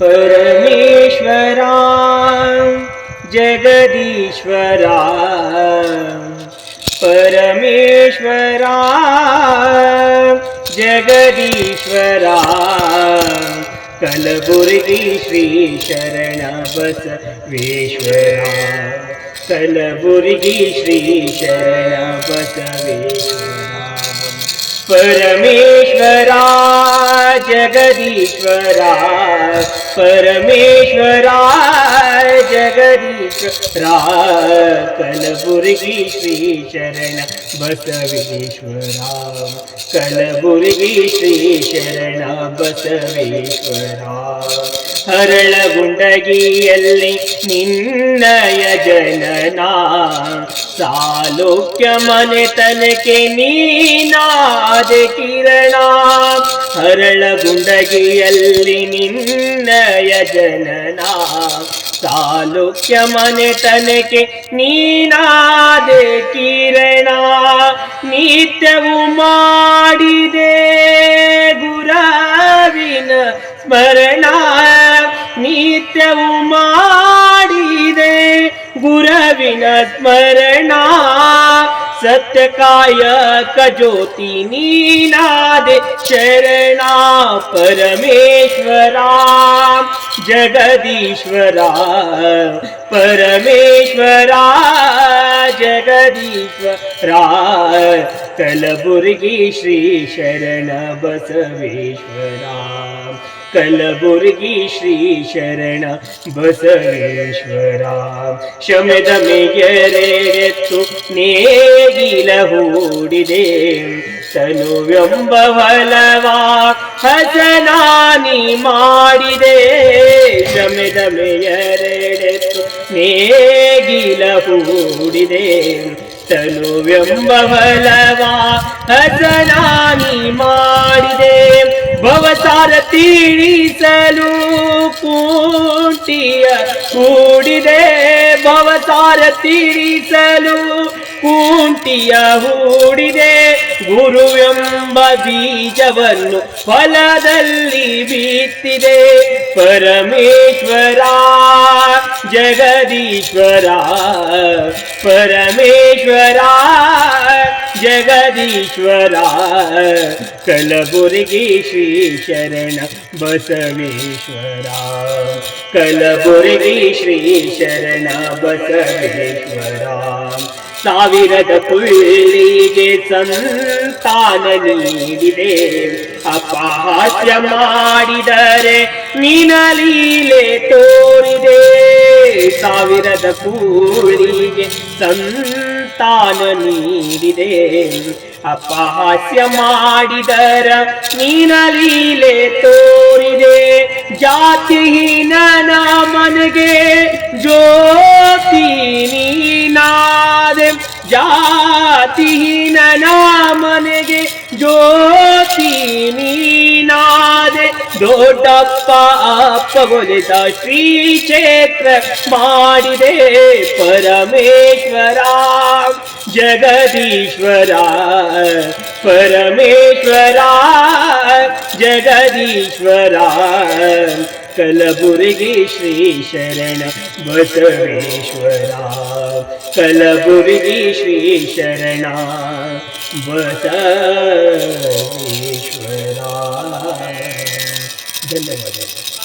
परमेश्वरा जगदीश्वरा। परमेश्वरा जगदीश्वरा। कलबुर्गी श्रीशरणबसवेश्वरा कलबुर्गी श्रीशरणबसवेश्वरा परमेश्वरा। जगदीश्वरा परमेश्वरा जगदीश्वरा कलबुर्गी श्री शरण बसवेश्वरा कलबुर्गी श्री शरण ಬಸವೇಶ್ವರ ಹರಳಗುಂಡಗಿಯಲ್ಲಿ ನಿನ್ನಯ ಜನನ ಸಾಲೋಕ್ಯ ಮನೆತನಕ್ಕೆ ನೀನಾದ ಕಿರಣ ಹರಳಗುಂಡಗಿಯಲ್ಲಿ ನಿನ್ನಯ ಜನನ ಸಾಲುಕ್ಯ ತನಕೆ ನೀನಾದೆ ಕಿರಣ, ನಿತ್ಯವು ಮಾಡಿದೆ ಗುರವಿನ ಸ್ಮರಣ. ನಿತ್ಯವು ಮಾಡಿದೆ स्मरणा सत्यकाय कज्योतिनीनादे शरणा परमेश्वरा। जगदीश्वरा परमेश्वरा जगदीश्वरा। कलबुर्गी श्री शरण बसवेश्वरा। ಕಲಬುರ್ಗಿ ಶ್ರೀ ಶರಣ ಬಸವೇಶ್ವರ. ಶಮದ ಮೇಗೆರೆತ್ತು ನೇಗಿಲ ಹೂಡಿದೆ. ತನುವೆಂಬ ಫಲವಾ ಹಸನಾನಿ ಮಾಡಿದೆ. ಶಮದ ಮೇಯರೆಡೆತ್ತು ನೇಗಿಲ ಹೂಡಿದೆ. ತನುವೆಂಬ ಫಲವಾ ಹಸನಾನಿ ಮಾಡಿದೆ. ಭವಸಾರ ತೀರಿಸಲು ಕೂಟಿಯ ಕೂಡಿದೆ. ಭವಸಾರ ತೀರಿಸಲು ಕೂಂಟಿಯ ಹೂಡಿದೆ. ಗುರುವೆಂಬ ಬೀಜವನ್ನು ಫಲದಲ್ಲಿ ಬೀತ್ತಿದೆ. ಪರಮೇಶ್ವರ, ಜಗದೀಶ್ವರ, ಪರಮೇಶ್ವರ. ಜಗದೀಶ್ವರ, ಕಲಬುರ್ಗಿ ಶ್ರೀ ಶರಣ ಬಸವೇಶ್ವರ, ಕಲಬುರ್ಗಿ ಶ್ರೀ ಶರಣ ಬಸವೇಶ್ವರ. ಸಾವಿರದ ಪುಳ್ಳಿಗೆ ಸಂತಾನ ನೀಡಿದೆ. ಅಪಹಾಸ್ಯ ಮಾಡಿದರೆ ನೀನಲೀಲೆ ತೋರಿದೆ ಸಾವಿರದ ಕೂಳಿಗೆ ಸಂತಾನ ನೀಡಿದೆ. ಅಪಹಾಸ್ಯ ಮಾಡಿದರ ನೀನಲೀಲೆ ತೋರಿದೆ. ಜಾತಿಹೀನ ಮನೆಗೆ ಜ್ಯೋತಿ ನೀನಾದೆ. ಜಾತಿಹೀನ ಮನೆಗೆ ಜ್ಯೋತಿ ನೀನಾದೆ ದೊಡ್ಡಪ್ಪ ಅಪ್ಪಗೊಲಿದ ಶ್ರೀ ಕ್ಷೇತ್ರ ಮಾಡಿದೆ ಪರಮೇಶ್ವರ ಜಗದೀಶ್ವರ ಪರಮೇಶ್ವರ ಜಗದೀಶ್ವರ ಕಲಬುರ್ಗಿ ಶ್ರೀ ಶರಣ ಬಸವೇಶ್ವರ ಕಲಬುರ್ಗಿ ಶ್ರೀ ಶರಣ ಬಸವೇಶ್ವರ 電電が出る。